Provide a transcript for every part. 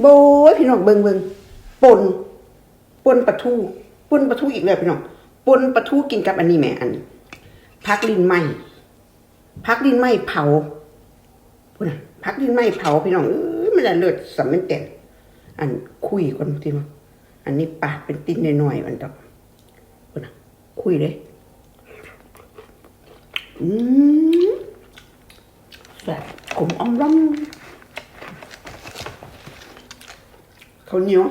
โบยพี่น้องเบิงเบิงปนปนปลาทูปนปลาทูอีกแล้วพี่น้องปนปลาทูกินกับอันนี้แม่อันนี้พักลิ้นไหมพักลิ้นไหมเผาพูดนะพักลิ้นไหมเผาพี่น้องเอ้ยมันละเลิศสำมันแต่อันคุยก่อนทีมั้งอันนี้ปากเป็นตินหน่อยๆมันดอกพูดนะคุยเลยอืมแซ่บขมอ่อมร่ำ ข้าวเหนียว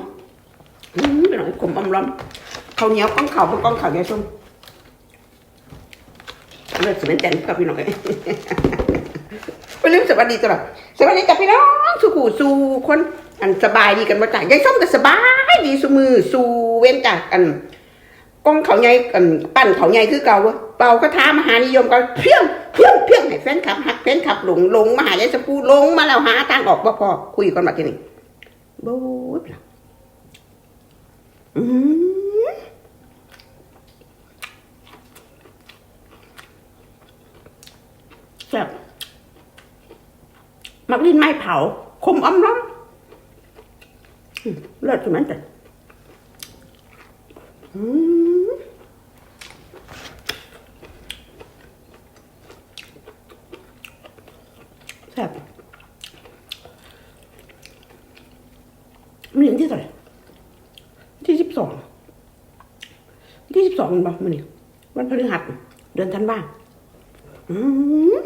อืมเป็นหน่อยขมอ่อมรำข้าวเหนียวก้องข่าวเป็นก้องข่าวยายส้มเลือดสมัยแต่นกับพี่น้องเอ้ยไปลืมสวัสดีตลอดสวัสดีกับพี่น้องสุขูสู่คนอันสบายดีกันมาจากยายส้มก็สบายดีสุมือสู่เว้นจากอันกองเขาใหญ่กันปั้นเขาใหญ่คือเก่าเว้ยเป่าคาถามหานิยมก็เพี้ยงเพี้ยงเพี้ยงให้แฟนคลับหักแฟนคลับหลงหลงมาหายายสปูลงมาแล้วหาทางออกบ่พอคุยกันมาทีนี้ โบ๊ทล่ะอืมแซ่บมักลิ้นไม้เผา คมอมน้องอืมเลิศใช่ไหมแต่อืมแซ่บ มันอย่างที่เท่าไหร่ที่สิบสองที่สิบสองมันบอกมันนี่วันพฤหัสเดือนธันวาอืม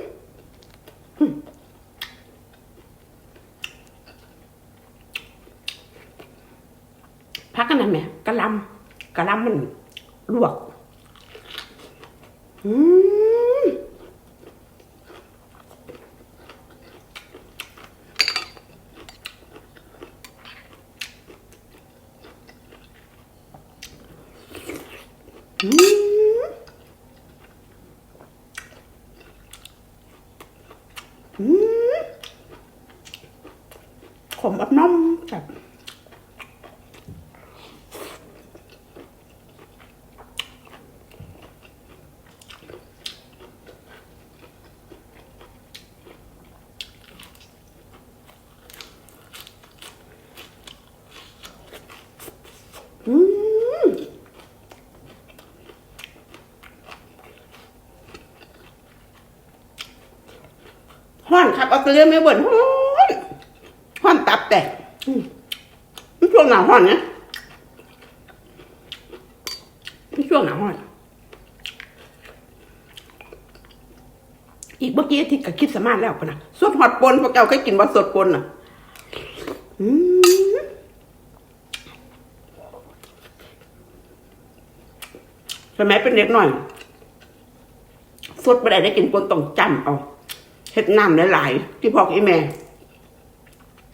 พักกันนั่นไหมกะลำกะลำมันลวก อืมอืมอืม ขมอับน้ำแบบอืม ห้อนครับออสเตรเลียไม่บ่นห้อนห้อนตับแต่อืมนี่ช่วงหนาวห้อนนะนี่ช่วงหนาวห้อน อีกเมื่อกี้ที่กับคิดสามารถแล้วปะนะสดหอดปนพวกเจ้าเคยกินว่าสดปนอะอืมสมัยเป็นเด็กหน่อยสดไม่ได้ได้กินปนต้องจำเอา เฮ็ดน้ำหลายๆที่พ่อกับอีแม่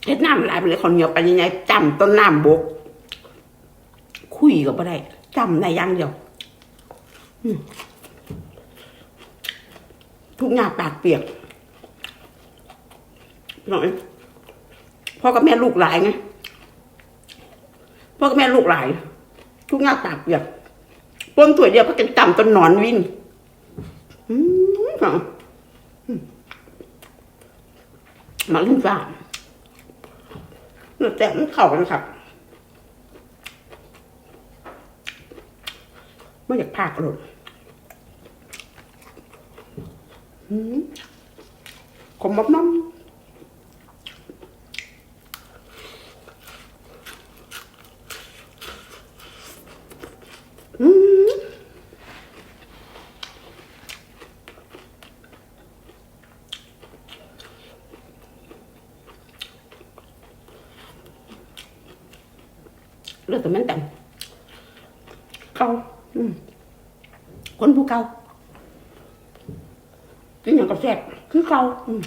เฮ็ดน้ำหลายไปเลยคนเหนียวไปยังไงจำต้นน้ำบก คุยก็ไม่ได้จำในย่างเดียวอืมทุกอย่างปากเปียกหน่อยพ่อกับแม่ลูกหลายไงพ่อกับแม่ลูกหลาย ทุกอย่างปากเปียกปนถั่วเดียวก็จะจำต้นหนอนวินอืมค่ะอืม มาลิ้นฟ้าเนื้อแตะมันเข่ากันครับไม่อยากพากเลยอืมมับน้ำอืม เลือดแต่มันแต่งเกาอืมคนผู้เกากินอย่างกับแซ่บคือเกาอืม